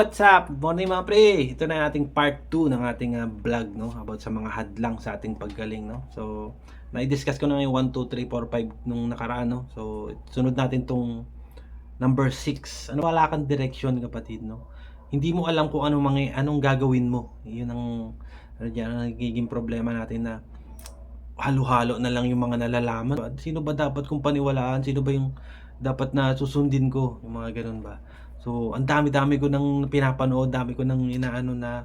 what's up? Morning mga pre. Ito na yung ating part 2 ng ating ah, vlog no about sa mga hadlang sa ating paggaling no. So, na-discuss ko na yung 1 2 3 4 5 nung nakaraan no. So, sunod natin tong number 6. Ano wala kang direction kapatid no. Hindi mo alam kung anong mga anong gagawin mo. 'Yun ang ano dyan, ang nagiging problema natin na halo-halo na lang yung mga nalalaman. Sino ba dapat kong paniwalaan? Sino ba yung dapat na susundin ko? Yung mga ganun ba? So, ang dami-dami ko nang pinapanood, dami ko nang inaano na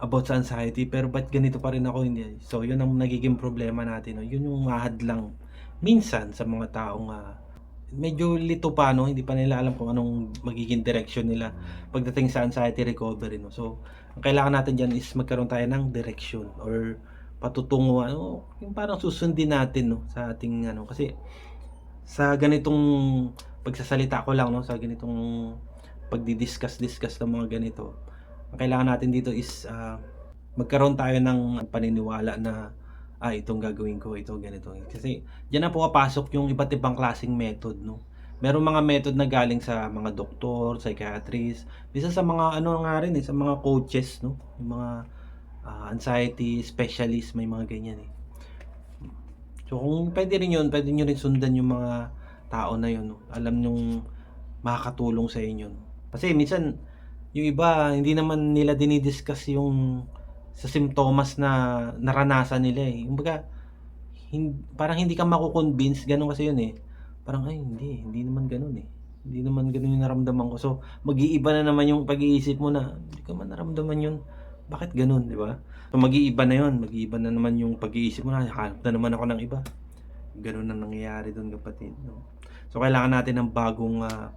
about sa anxiety, pero ba't ganito pa rin ako hindi? So, yun ang nagiging problema natin. No? Yun yung mahadlang minsan sa mga taong ah, medyo lito pa, no? hindi pa nila alam kung anong magiging direction nila pagdating sa anxiety recovery. No? So, ang kailangan natin dyan is magkaroon tayo ng direction or patutunguhan, ano, yung parang susundin natin no, sa ating ano, kasi sa ganitong pagsasalita ko lang no, sa ganitong pagdi-discuss-discuss ng mga ganito, ang kailangan natin dito is ah, magkaroon tayo ng paniniwala na ah, itong gagawin ko, ito ganito. Kasi diyan na pumapasok yung iba't ibang klaseng method, no. Merong mga method na galing sa mga doktor, psychiatrist, bisa sa mga ano nga rin eh, sa mga coaches, no. Yung mga ah, anxiety specialist, may mga ganyan eh. So kung pwede rin yun, pwede nyo rin sundan yung mga tao na yun. No? Alam nyong makakatulong sa inyo. No? Kasi minsan, yung iba, hindi naman nila dinidiscuss yung sa simptomas na naranasan nila eh. Yung baga, hin- parang hindi ka makukonvince, ganun kasi yun eh. Parang, ay hindi, hindi naman ganun eh. Hindi naman ganun yung naramdaman ko. So, mag-iiba na naman yung pag-iisip mo na, hindi ka man naramdaman yun. Bakit ganun, di ba? So, mag-iiba na yun. Mag-iiba na naman yung pag-iisip mo na, hanap na naman ako ng iba. Ganun ang nangyayari doon kapatid. No? So, kailangan natin ng bagong ah,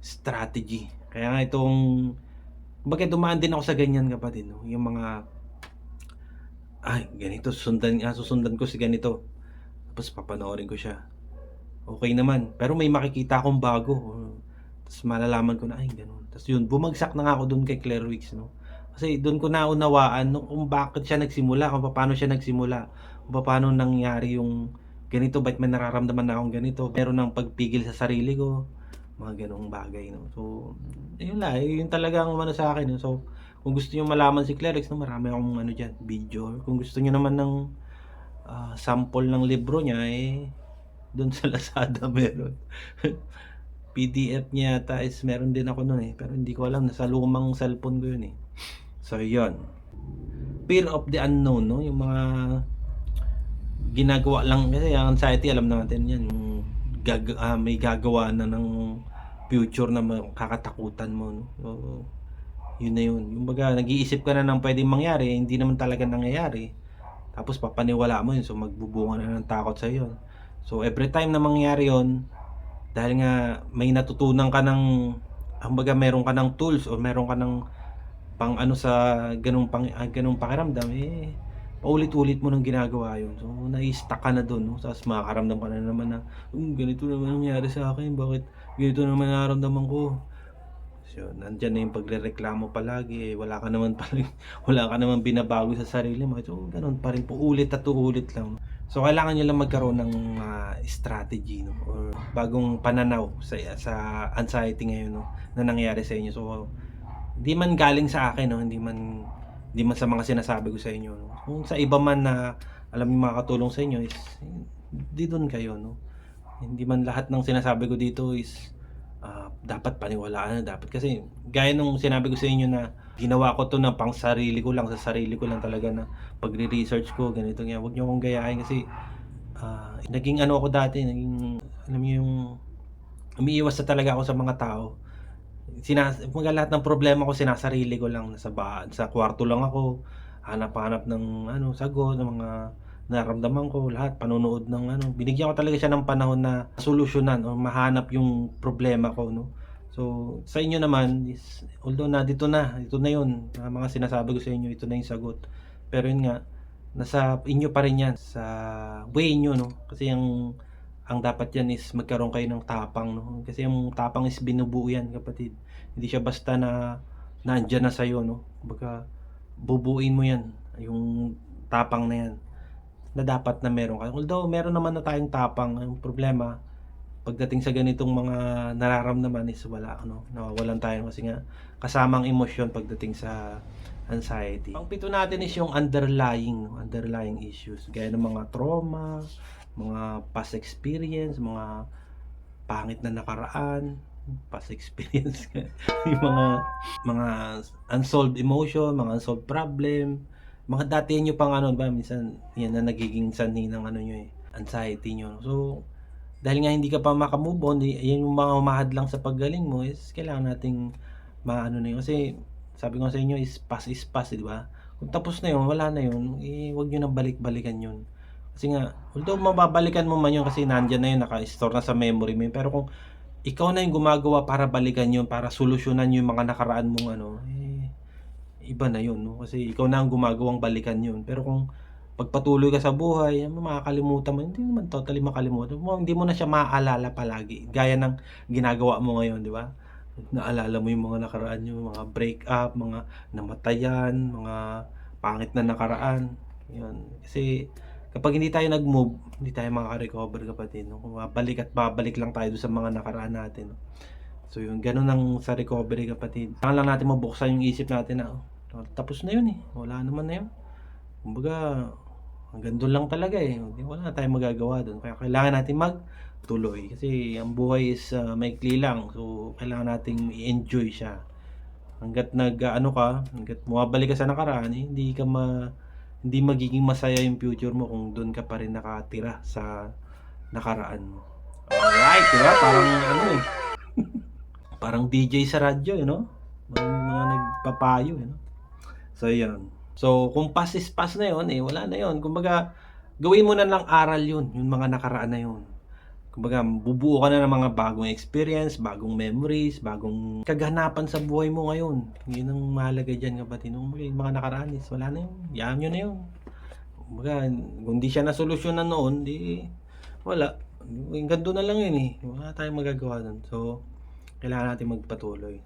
strategy. Kaya nga itong, bakit dumaan din ako sa ganyan kapatid. No? Yung mga, ay, ganito, sundan, ah, susundan ko si ganito. Tapos papanoorin ko siya. Okay naman. Pero may makikita akong bago. Tapos malalaman ko na, ay, ganun. Tapos yun, bumagsak na nga ako doon kay Claire Wicks, no? Kasi doon ko naunawaan no, kung bakit siya nagsimula, kung paano siya nagsimula, kung paano nangyari yung ganito, ba't may nararamdaman na akong ganito, meron ng pagpigil sa sarili ko, mga ganong bagay. No? So, yun lang, yun talaga ang ano sa akin. No? So, kung gusto niyo malaman si Clerix, no, marami akong ano dyan, video. Kung gusto niyo naman ng ah, sample ng libro niya, eh, doon sa Lazada meron. PDF niya yata is meron din ako noon eh. Pero hindi ko alam, nasa lumang cellphone ko yun eh. So, yun. Fear of the unknown, no? Yung mga ginagawa lang kasi ang anxiety alam natin yan yung gag ah, may gagawa na ng future na makakatakutan mo no? so, yun na yun yung baga nag-iisip ka na ng pwedeng mangyari hindi naman talaga nangyayari tapos papaniwala mo yun so magbubunga na ng takot sa yun so every time na mangyari yun dahil nga may natutunan ka ng ang baga meron ka ng tools o meron ka ng pang ano sa ganung pang ah, ganung pakiramdam eh paulit-ulit mo nang ginagawa yun. So, na-stuck ka na doon. No? Tapos makakaramdam ka na naman na, um, ganito naman nangyari sa akin. Bakit ganito naman nararamdaman ko? So, nandyan na yung pagre-reklamo palagi. Eh, wala ka naman pala, wala ka naman binabago sa sarili mo. So, ganun pa rin po. Ulit at ulit lang. So, kailangan nyo lang magkaroon ng ah, strategy, no? Or bagong pananaw sa, sa anxiety ngayon, no? Na nangyari sa inyo. So, hindi man galing sa akin, no? Hindi man hindi man sa mga sinasabi ko sa inyo. No? Kung sa iba man na alam yung makakatulong sa inyo is di doon kayo. No? Hindi man lahat ng sinasabi ko dito is ah, dapat paniwalaan na dapat. Kasi gaya nung sinabi ko sa inyo na ginawa ko to na pang sarili ko lang, sa sarili ko lang talaga na pagre-research ko, ganito nga. Huwag niyo akong gayahin kasi ah, naging ano ako dati, naging, alam niyo yung umiiwas na talaga ako sa mga tao sinas mga lahat ng problema ko sinasarili ko lang sa ba sa kwarto lang ako. Hanap-hanap ng ano sagot ng mga nararamdaman ko lahat panonood ng ano. Binigyan ko talaga siya ng panahon na solusyonan o mahanap yung problema ko no? So sa inyo naman is although na dito na ito na yun. Ang mga sinasabi ko sa inyo ito na yung sagot. Pero yun nga nasa inyo pa rin yan sa way nyo no? Kasi yung ang dapat yan is magkaroon kayo ng tapang no? Kasi yung tapang is binubuo yan kapatid. Hindi siya basta na nandyan na sa'yo no? Baga bubuin mo yan yung tapang na yan na dapat na meron ka. Although meron naman na tayong tapang. Ang problema pagdating sa ganitong mga nararamdaman is wala ano, nawawalan tayo kasi nga kasamang emosyon pagdating sa anxiety. Ang pito natin is yung underlying, underlying issues. Gaya ng mga trauma, mga past experience, mga pangit na nakaraan, past experience, yung mga mga unsolved emotion, mga unsolved problem, mga dati nyo pang ano ba, minsan yan na nagiging sanhi ng ano nyo eh, anxiety nyo. So, dahil nga hindi ka pa makamove on, di- yan yung mga umahadlang sa paggaling mo is kailangan nating maano na yun. Kasi sabi ko sa inyo is pass is pass, di ba? Kung tapos na yun, wala na yun, eh, huwag nyo na balik-balikan yun. Kasi nga, although mababalikan mo man yun kasi nandyan na yun, naka-store na sa memory mo yun. Pero kung ikaw na yung gumagawa para balikan yun, para solusyonan yung mga nakaraan mong ano, eh, iba na yun, no? Kasi ikaw na ang gumagawang balikan yun. Pero kung pagpatuloy ka sa buhay, ano, makakalimutan mo, hindi naman totally makalimutan mo, hindi mo na siya maaalala palagi. Gaya ng ginagawa mo ngayon, di ba? Naalala mo yung mga nakaraan nyo, mga break up, mga namatayan, mga pangit na nakaraan. Yun. Kasi kapag hindi tayo nag-move, hindi tayo makaka-recover kapatid. No? Babalik at babalik lang tayo sa mga nakaraan natin. No? So yun, ganun ang sa recovery kapatid. Kailangan lang natin mabuksan yung isip natin na, oh, tapos na yun eh. Wala naman na yun. Kumbaga, hanggang doon lang talaga eh. Wala na tayong magagawa doon. Kaya kailangan natin magtuloy. Kasi ang buhay is uh, maikli lang. So, kailangan nating i-enjoy siya. Hanggat nag, ano ka, hanggat bumabalik ka sa nakaraan, eh, hindi ka ma, hindi magiging masaya yung future mo kung doon ka pa rin nakatira sa nakaraan mo. Alright, diba? Parang ano eh. Parang DJ sa radyo, you know? Mga, mga nagpapayo, you know? So, yun. So, kung pass is pass na yun, eh, wala na yun. Kumbaga, gawin mo na lang aral yun, yung mga nakaraan na yun. Kumbaga, bubuo ka na ng mga bagong experience, bagong memories, bagong kaganapan sa buhay mo ngayon. Yun ang mahalaga dyan, kapatid. Yung mga nakaraan is, wala na yun. Yaan nyo na yun. Kumbaga, kung di siya nasolusyonan noon, di, wala. Hanggang doon na lang yun eh. Wala tayong magagawa doon. So, kailangan natin magpatuloy.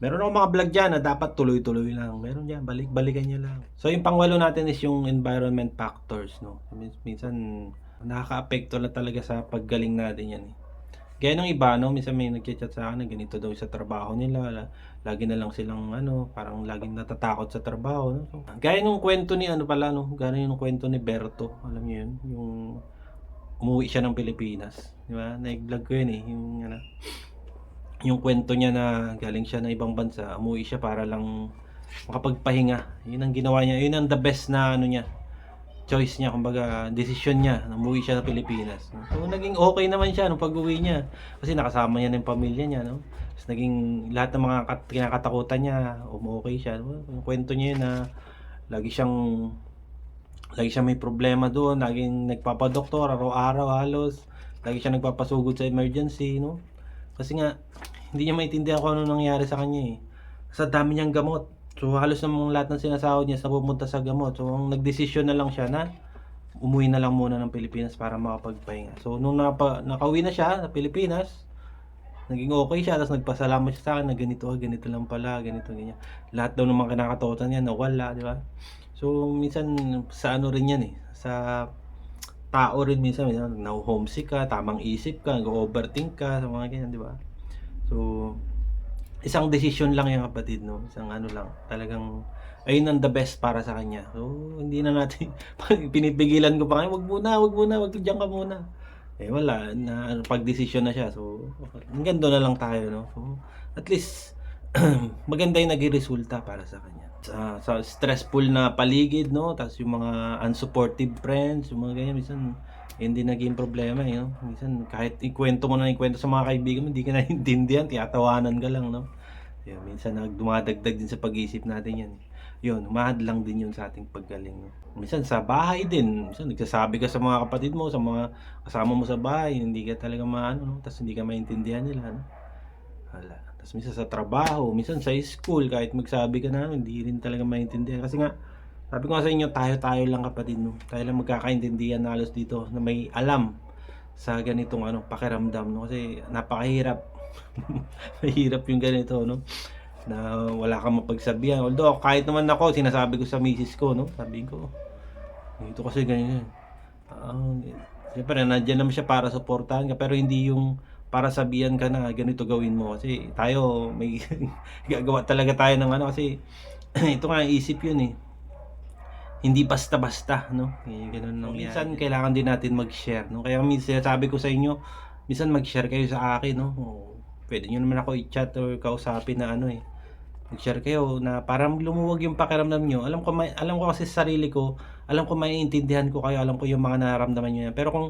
Meron akong mga vlog dyan na dapat tuloy-tuloy lang. Meron dyan, balik-balikan nyo lang. So, yung pangwalo natin is yung environment factors, no? Min- Minsan, nakaka-apekto na talaga sa paggaling natin yan, eh. Gaya ng iba, no? Minsan may nagchat sa akin na ganito daw sa trabaho nila. La- Lagi na lang silang, ano, parang laging natatakot sa trabaho, no? So, gaya nung kwento ni, ano pala, no? Gaya yung kwento ni Berto. Alam niyo yun? Yung umuwi siya ng Pilipinas. Di ba? Nag-vlog ko yun, eh. Yung, ano, yung kwento niya na galing siya ng ibang bansa, umuwi siya para lang makapagpahinga. Yun ang ginawa niya. Yun ang the best na ano niya. Choice niya, kumbaga, decision niya na umuwi siya sa Pilipinas. So, naging okay naman siya nung pag-uwi niya. Kasi nakasama niya ng pamilya niya, no? Tapos naging lahat ng mga kat- kinakatakutan niya, umokay siya. Yung kwento niya na lagi siyang lagi siya may problema doon, laging nagpapadoktor araw-araw halos. Lagi siya nagpapasugod sa emergency, no? Kasi nga, hindi niya maintindihan kung ano nangyari sa kanya eh. Sa dami niyang gamot. So halos namang lahat ng sinasahod niya sa pumunta sa gamot. So ang nagdesisyon na lang siya na umuwi na lang muna ng Pilipinas para makapagpahinga. So nung napa, nakauwi na siya sa Pilipinas, naging okay siya. Tapos nagpasalamat siya sa akin na ganito, ah, ganito lang pala, ganito, ganyan. Lahat daw ng mga kinakatakutan niya nawala, di ba? So minsan sa ano rin yan eh, sa tao rin minsan, minsan na-homesick ka, tamang isip ka, nag-overthink ka, sa mga ganyan, di ba? So, isang decision lang yung kapatid, no? Isang ano lang, talagang, ayun ang the best para sa kanya. So, hindi na natin, pinipigilan ko pa kanya, wag muna, wag muna, wag diyan ka muna. Eh, wala, na, ano, pag-decision na siya. So, hanggang doon na lang tayo, no? So, at least, maganda yung naging resulta para sa kanya. Sa, sa stressful na paligid, no? Tapos yung mga unsupportive friends, yung mga ganyan, minsan, hindi naging problema, eh, no? Minsan, kahit ikwento mo na ikwento sa mga kaibigan mo, hindi ka naiintindihan, tiyatawanan ka lang, no? Yun, minsan, nagdumadagdag din sa pag-iisip natin yan. Yun, umahad lang din yun sa ating paggaling. No? Minsan, sa bahay din. Minsan, nagsasabi ka sa mga kapatid mo, sa mga kasama mo sa bahay, hindi ka talaga maano, no? Tapos hindi ka maintindihan nila, no? Wala. Tapos minsan sa trabaho, minsan sa school, kahit magsabi ka na, hindi rin talaga maintindihan. Kasi nga, sabi ko nga sa inyo, tayo-tayo lang kapatid, no? Tayo lang magkakaintindihan halos dito na may alam sa ganitong ano, pakiramdam, no? Kasi napakahirap. Mahirap yung ganito, no? Na wala kang mapagsabihan. Although, kahit naman ako, sinasabi ko sa misis ko, no? Sabi ko, dito kasi ganyan. Uh, Siyempre, nandiyan naman siya para supportahan ka, pero hindi yung para sabihan ka na ganito gawin mo kasi tayo may gagawa talaga tayo ng ano kasi ito nga isip yun eh hindi basta-basta no? Eh, ganun lang minsan kailangan din natin mag-share no? Kaya minsan sabi ko sa inyo minsan mag-share kayo sa akin no? O, pwede nyo naman ako i-chat or kausapin na ano eh. Mag-share kayo na para lumuwag yung pakiramdam nyo. Alam ko may, alam ko kasi sa sarili ko alam ko maiintindihan ko kayo alam ko yung mga nararamdaman nyo yan. Pero kung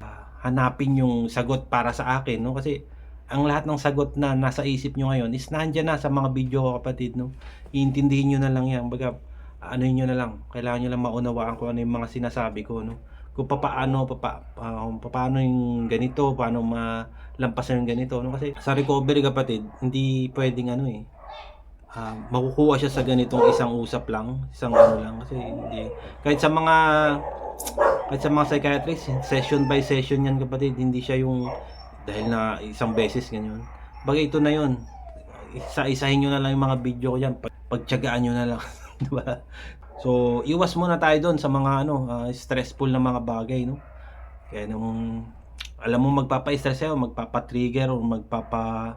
ah, hanapin yung sagot para sa akin no? Kasi ang lahat ng sagot na nasa isip nyo ngayon is nandyan na sa mga video ko kapatid no? Iintindihin nyo na lang yan. Baga ano nyo na lang kailangan nyo lang maunawaan kung ano yung mga sinasabi ko no? Kung papaano papa, ah, kung papaano yung ganito paano malampasan yung ganito no? Kasi sa recovery kapatid hindi pwedeng ano eh ah, makukuha siya sa ganitong isang usap lang isang ano lang kasi hindi. Kahit sa mga kahit sa mga psychiatrist session by session yan kapatid hindi siya yung dahil na isang beses ganyan. Bagay ito na yun. Isa-isahin nyo na lang yung mga video ko yan Pag- pagtyagaan nyo na lang di ba so iwas muna tayo doon sa mga ano ah, stressful na mga bagay no? Kaya nung alam mo magpapa-stress sa'yo magpapa-trigger o magpapa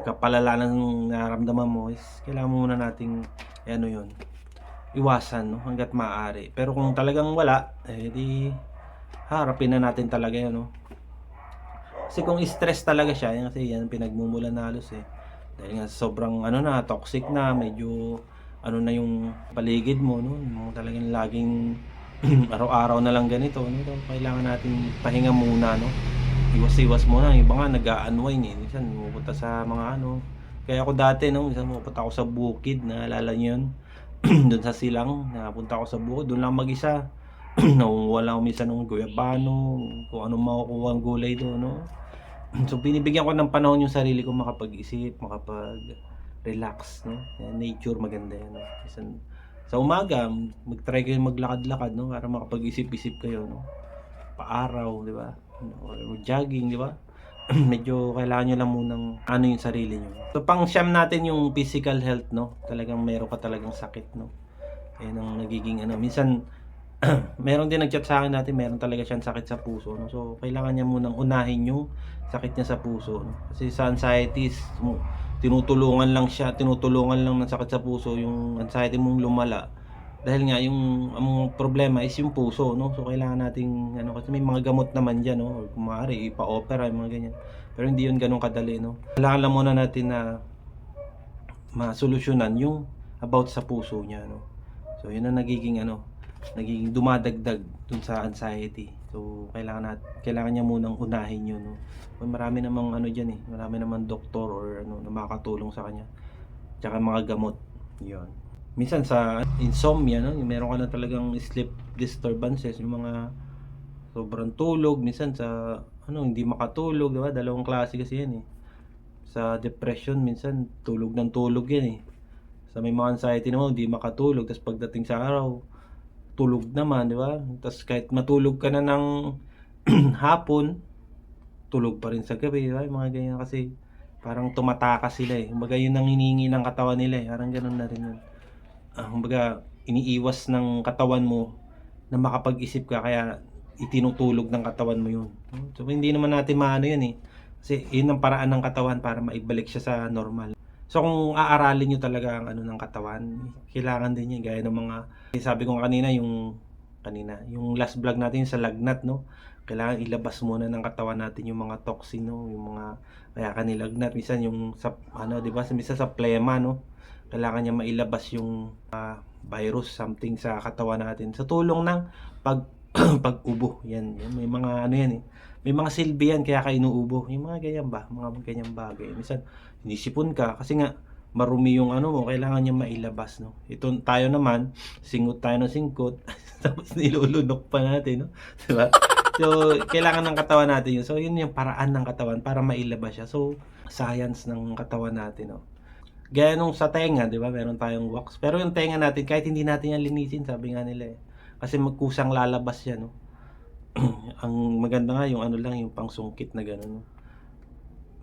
magkapalala ng nararamdaman mo is kailangan muna nating eh, ano yun iwasan no? Hanggat maaari. Pero kung talagang wala eh di harapin na natin talaga yun no? Kasi kung stress talaga siya yan kasi yan pinagmumulan na halos eh. Dahil nga sobrang ano na toxic na medyo ano na yung paligid mo no yung talagang laging araw-araw na lang ganito no So, kailangan natin pahinga muna no? Iwas-iwas muna. Yung iba nga nag-unwind eh. Minsan pupunta sa mga ano. Kaya ako dati no minsan pupunta ako sa bukid naalala niyo yun? Doon sa silang napunta ako sa bukid. Doon lang mag-isa. Nawala ako minsan ng guyabano, kung anong makukuha ang gulay doon, no? So, binibigyan ko ng panahon yung sarili ko makapag-isip, makapag-relax, no? Nature maganda yan, no? Minsan, sa umaga, mag-try kayo maglakad-lakad, no? Para makapag-isip-isip kayo, no? Paaraw, di ba? Or jogging, di ba? Medyo kailangan nyo lang munang ano yung sarili nyo. So, pang siyam natin yung physical health, no? Talagang meron ka talagang sakit, no? Yan ang nagiging ano. Minsan, meron din nag-chat sa akin natin, meron talaga siyang sakit sa puso. No? So, kailangan niya munang unahin yung sakit niya sa puso. No? Kasi sa anxieties, tinutulungan lang siya, tinutulungan lang ng sakit sa puso yung anxiety mong lumala. Dahil nga yung ang problema is yung puso, no? So kailangan nating ano kasi may mga gamot naman diyan, no? Or kung ipa-opera yung mga ganyan. Pero hindi yun ganun kadali, no? Kailangan lang muna natin na masolusyonan yung about sa puso niya, no? So yun ang nagiging ano, nagiging dumadagdag dun sa anxiety. So, kailangan nat kailangan niya munang unahin 'yun, no. May marami namang ano diyan eh, marami namang doktor or ano na makakatulong sa kanya. Tsaka mga gamot, 'yon. Minsan sa insomnia, no, meron ka na talagang sleep disturbances, yung mga sobrang tulog, minsan sa ano, hindi makatulog, 'di ba? Dalawang klase kasi 'yan eh. Sa depression, minsan tulog ng tulog 'yan eh. Sa may mga anxiety naman, hindi makatulog, tapos pagdating sa araw, tulog naman, di ba? Tapos kahit matulog ka na ng hapon, tulog pa rin sa gabi, di ba? Mga ganyan kasi parang tumataka sila eh. Kumbaga yun ang hinihingi ng katawan nila eh. Parang ganun na rin yun. Ah, kumbaga, iniiwas ng katawan mo na makapag-isip ka kaya itinutulog ng katawan mo yun. So hindi naman natin maano yun eh. Kasi yun ang paraan ng katawan para maibalik siya sa normal. So kung aaralin nyo talaga ang ano ng katawan, kailangan din yan gaya ng mga sabi ko kanina yung kanina, yung last vlog natin sa lagnat, no? Kailangan ilabas muna ng katawan natin yung mga toxin, no? Yung mga kaya kanilagnat minsan yung sa ano, 'di ba? Minsan sa plema, no? Kailangan niya mailabas yung ah, virus something sa katawan natin sa tulong ng pag pag-ubo. Yan, yan, may mga ano yan eh. May mga silbi yan kaya ka inuubo. Yung mga ganyan ba? Mga ganyan bagay. Minsan inisipon ka kasi nga marumi yung ano mo, kailangan niya mailabas, no? Ito tayo naman, singot tayo ng singkot, tapos nilulunok pa natin, no? Diba? So, kailangan ng katawan natin yun. So, yun yung paraan ng katawan para mailabas siya. So, science ng katawan natin, no? Gaya nung sa tenga, di ba? Meron tayong wax. Pero yung tenga natin, kahit hindi natin yan linisin, sabi nga nila eh. Kasi magkusang lalabas yan, no? Ang maganda nga yung ano lang, yung pangsungkit na gano'n, no?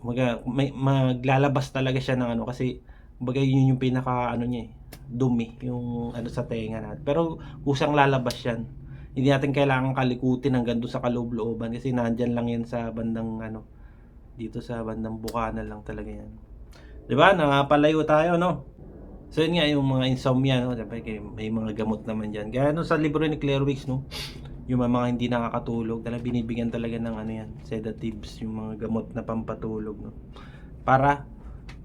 Maga, may, maglalabas talaga siya ng ano kasi Baga yun yung pinaka ano niya eh, dumi yung ano sa tenga natin. Pero kusang lalabas yan. Hindi natin kailangan kalikutin hanggang doon sa kaloob-looban kasi nandyan lang yan sa bandang ano Dito sa bandang Bukana lang talaga yan. 'Di ba? Nakapalayo tayo, no? So yun nga yung mga insomnia, no? Kay- may mga gamot naman dyan. Kaya no, sa libro ni Claire Wicks, no? Yung mga hindi nakakatulog, talaga binibigyan talaga ng ano yan, sedatives, yung mga gamot na pampatulog, no? Para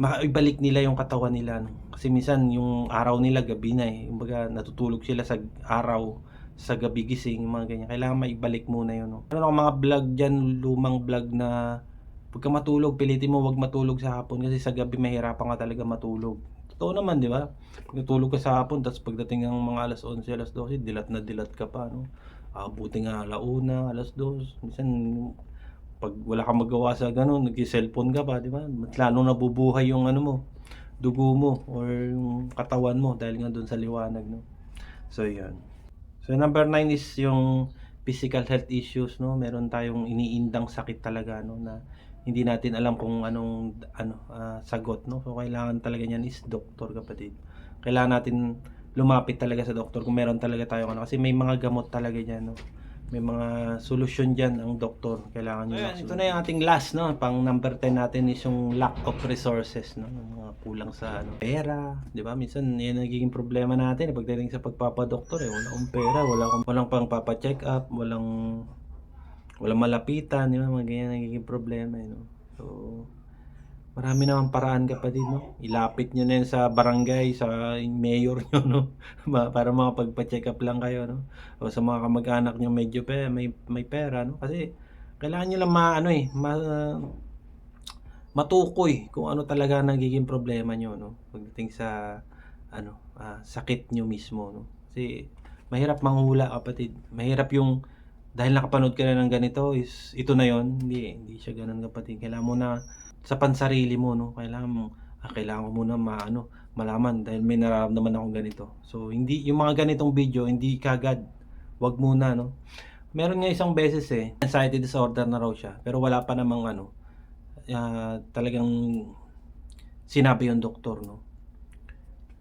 maibalik nila yung katawan nila, no? Kasi minsan yung araw nila gabi na eh. Kumbaga natutulog sila sa araw, sa gabi gising, mga ganyan. Kailangan maibalik muna yun, no? Akong mga vlog dyan, lumang vlog na pagka matulog, pilitin mo wag matulog sa hapon kasi sa gabi mahirapan ka talaga matulog. Totoo naman, di ba? Natulog ka sa hapon, tapos pagdating ng mga alas 11, alas 12, dilat na dilat ka pa, no? Abuti nga alauna, alas 2. Minsan, pag wala kang magawa sa ganun, nag-cellphone ka pa, di ba? Lalo nabubuhay yung ano mo, dugo mo, or yung katawan mo, dahil nga doon sa liwanag, no? So, yun. So, number 9 is yung physical health issues, no? Meron tayong iniindang sakit talaga, no? Na hindi natin alam kung anong ano ah, sagot no so kailangan talaga niyan is doktor kapatid kailangan natin lumapit talaga sa doktor kung meron talaga tayong ano. Kasi may mga gamot talaga diyan no? May mga solusyon diyan ang doktor. Kailangan niyo Ayan, ito na yung ating last no? Pang number 10 natin is yung lack of resources no? Yung mga kulang sa ano pera di ba? Minsan yan ang nagiging problema natin eh, pagdating sa pagpapadoktor eh. Wala akong pera wala akong walang pang papa-check up walang walang malapitan, di ba? Mga ganyan nagiging problema, eh, no? So, marami naman paraan kapatid, no? Ilapit nyo na yan sa barangay, sa mayor nyo, no? Para mga pagpa-check up lang kayo, no? O sa mga kamag-anak nyo medyo pe, may, may pera, no? Kasi, kailangan nyo lang ma, ano eh, ma, matukoy kung ano talaga nagiging problema nyo, no? Pagdating sa, ano, ah, sakit nyo mismo, no? Kasi, mahirap manghula kapatid. Mahirap yung dahil nakapanood ka na ng ganito is ito na yon hindi hindi siya ganun kapatid. Kailangan mo na sa pansarili mo no? Kailangan mo ah, kailangan ko muna maano malaman dahil may nararamdaman akong ganito. So hindi yung mga ganitong video hindi kagad wag muna no? Meron nga isang beses eh anxiety disorder na raw siya. Pero wala pa namang ano ah, talagang sinabi yung doktor no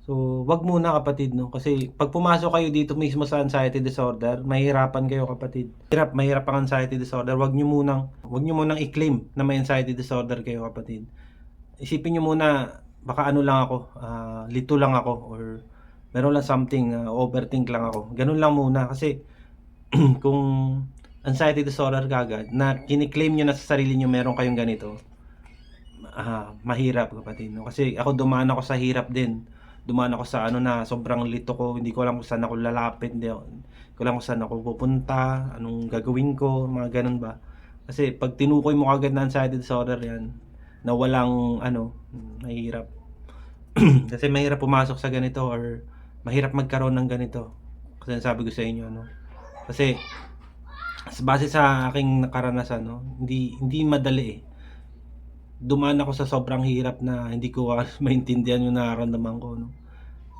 So, wag muna kapatid, no? Kasi pag pumasok kayo dito mismo sa anxiety disorder, mahirapan kayo kapatid. Hirap, mahirap ang anxiety disorder. Wag nyo munang, wag nyo munang i-claim na may anxiety disorder kayo kapatid. Isipin nyo muna, baka ano lang ako, ah, lito lang ako, or meron lang something, na overthink lang ako. Ganun lang muna, kasi kung anxiety disorder kagad, na kiniklaim nyo na sa sarili nyo meron kayong ganito, ah, mahirap kapatid, no? Kasi ako dumaan ako sa hirap din dumaan ako sa ano na sobrang lito ko, hindi ko alam kung saan ako lalapit, hindi ko alam kung saan ako pupunta, anong gagawin ko, mga ganun ba. Kasi pag tinukoy mo kagad na anxiety disorder yan, na walang ano, mahirap. Kasi mahirap pumasok sa ganito or mahirap magkaroon ng ganito. Kasi sabi ko sa inyo, no. Kasi base sa aking karanasan, no, hindi hindi madali eh dumaan ako sa sobrang hirap na hindi ko maintindihan yung nararamdaman ko. No?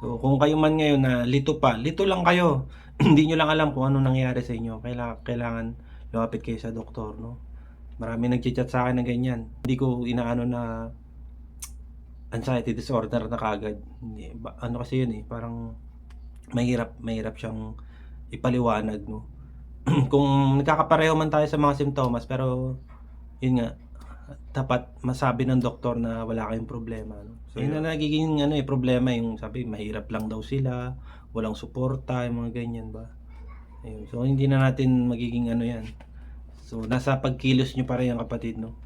So, kung kayo man ngayon na lito pa, lito lang kayo. hindi nyo lang alam kung ano nangyari sa inyo. Kailangan, kailangan lumapit kayo sa doktor. No? Marami nagchat sa akin ng ganyan. Hindi ko inaano na anxiety disorder na kagad. Ano kasi yun eh, parang mahirap, mahirap siyang ipaliwanag. No? kung nagkakapareho man tayo sa mga simptomas, pero yun nga, dapat masabi ng doktor na wala kayong problema. No? So, yun na nagiging ano, eh, problema yung sabi, mahirap lang daw sila, walang suporta, yung mga ganyan ba. Ayun. So, hindi na natin magiging ano yan. So, nasa pagkilos nyo pa rin kapatid, no?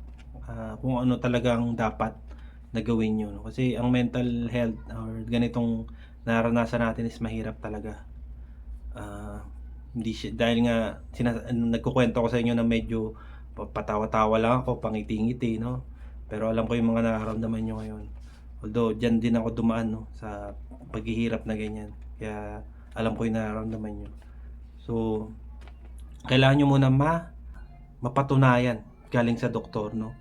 Ah, kung ano talagang dapat na gawin nyo. No? Kasi ang mental health or ganitong naranasan natin is mahirap talaga. Ah, hindi siya, dahil nga sinas- nagkukwento ko sa inyo na medyo patawa-tawa lang ako, pangiti-ngiti, no? Pero alam ko yung mga nararamdaman nyo ngayon. Although, dyan din ako dumaan, no? Sa paghihirap na ganyan. Kaya, alam ko yung nararamdaman nyo. So, kailangan nyo muna ma mapatunayan galing sa doktor, no?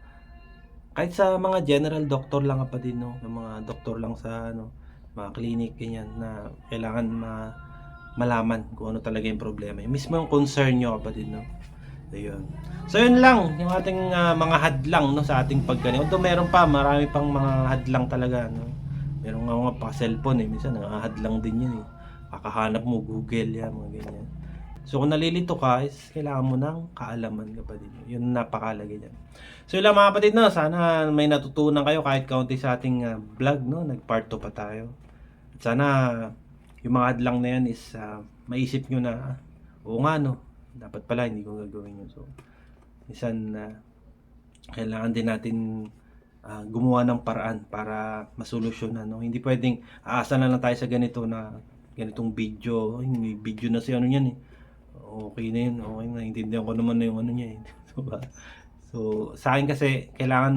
Kahit sa mga general doctor lang kapatid, no? Yung mga doktor lang sa, ano, mga clinic, ganyan, na kailangan ma malaman kung ano talaga yung problema. Yung mismo yung concern nyo kapatid, no? Ayun. So yun lang yung ating ah, mga hadlang no sa ating paggaling. Although meron pa marami pang mga hadlang talaga no. Meron nga mga pa cellphone eh minsan nakahadlang din yun eh. Kakahanap mo Google yan mga ganyan. So kung nalilito ka, is kailangan mo ng kaalaman kapatid. Yun ang napakalagay dyan. So yun lang mga kapatid, no? sana may natutunan kayo kahit kaunti sa ating ah, vlog. No? Nag-part 2 pa tayo. At sana yung mga hadlang na yan is ah, maisip nyo na, oo nga no, dapat pala hindi ko gagawin yun. So, minsan na kailangan din natin ah, gumawa ng paraan para masolusyonan. No? Hindi pwedeng aasa na lang tayo sa ganito na ganitong video. May video na si ano yan eh. Okay na yun. Okay na. Intindihan ko naman na yung ano niya eh. Diba? So, sa akin kasi, kailangan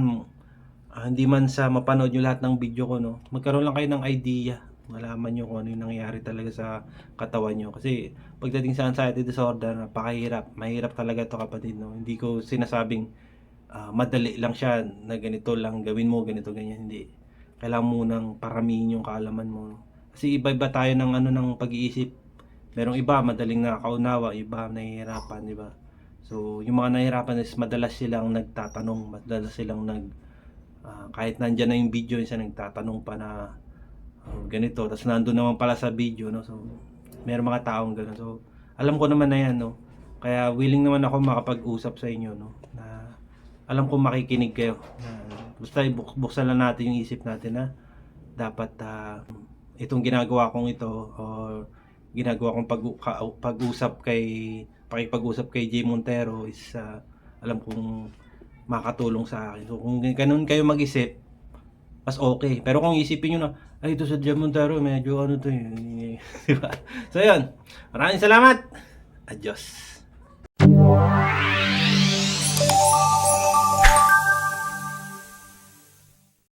ah, hindi man sa mapanood nyo lahat ng video ko, no? Magkaroon lang kayo ng idea. Malaman nyo kung ano yung nangyayari talaga sa katawan nyo. Kasi, pagdating sa anxiety disorder, napakahirap. Mahirap talaga to kapatid, no? Hindi ko sinasabing ah, madali lang siya na ganito lang gawin mo, ganito, ganyan. Hindi. Kailangan mo nang paramihin yung kaalaman mo. Kasi iba-iba tayo ng ano ng pag-iisip. Merong iba madaling nakakaunawa, iba nahihirapan, di ba? So, yung mga nahihirapan is madalas silang nagtatanong, madalas silang nag ah, kahit nandyan na yung video, isa nagtatanong pa na ganito, tapos nandun naman pala sa video, no? So, meron mga taong gano'n. So, alam ko naman na yan, no? Kaya willing naman ako makapag-usap sa inyo, no? Na alam ko makikinig kayo. Na, basta buksan lang natin yung isip natin na dapat ah, itong ginagawa kong ito or ginagawa kong pag-usap kay pakipag-usap kay Jay Montero is ah, alam kong makatulong sa akin. So kung ganun kayo mag-isip, mas okay. Pero kung isipin nyo na, ay ito sa Jay Montero, medyo ano to eh. Diba? So yun, maraming salamat. Adios.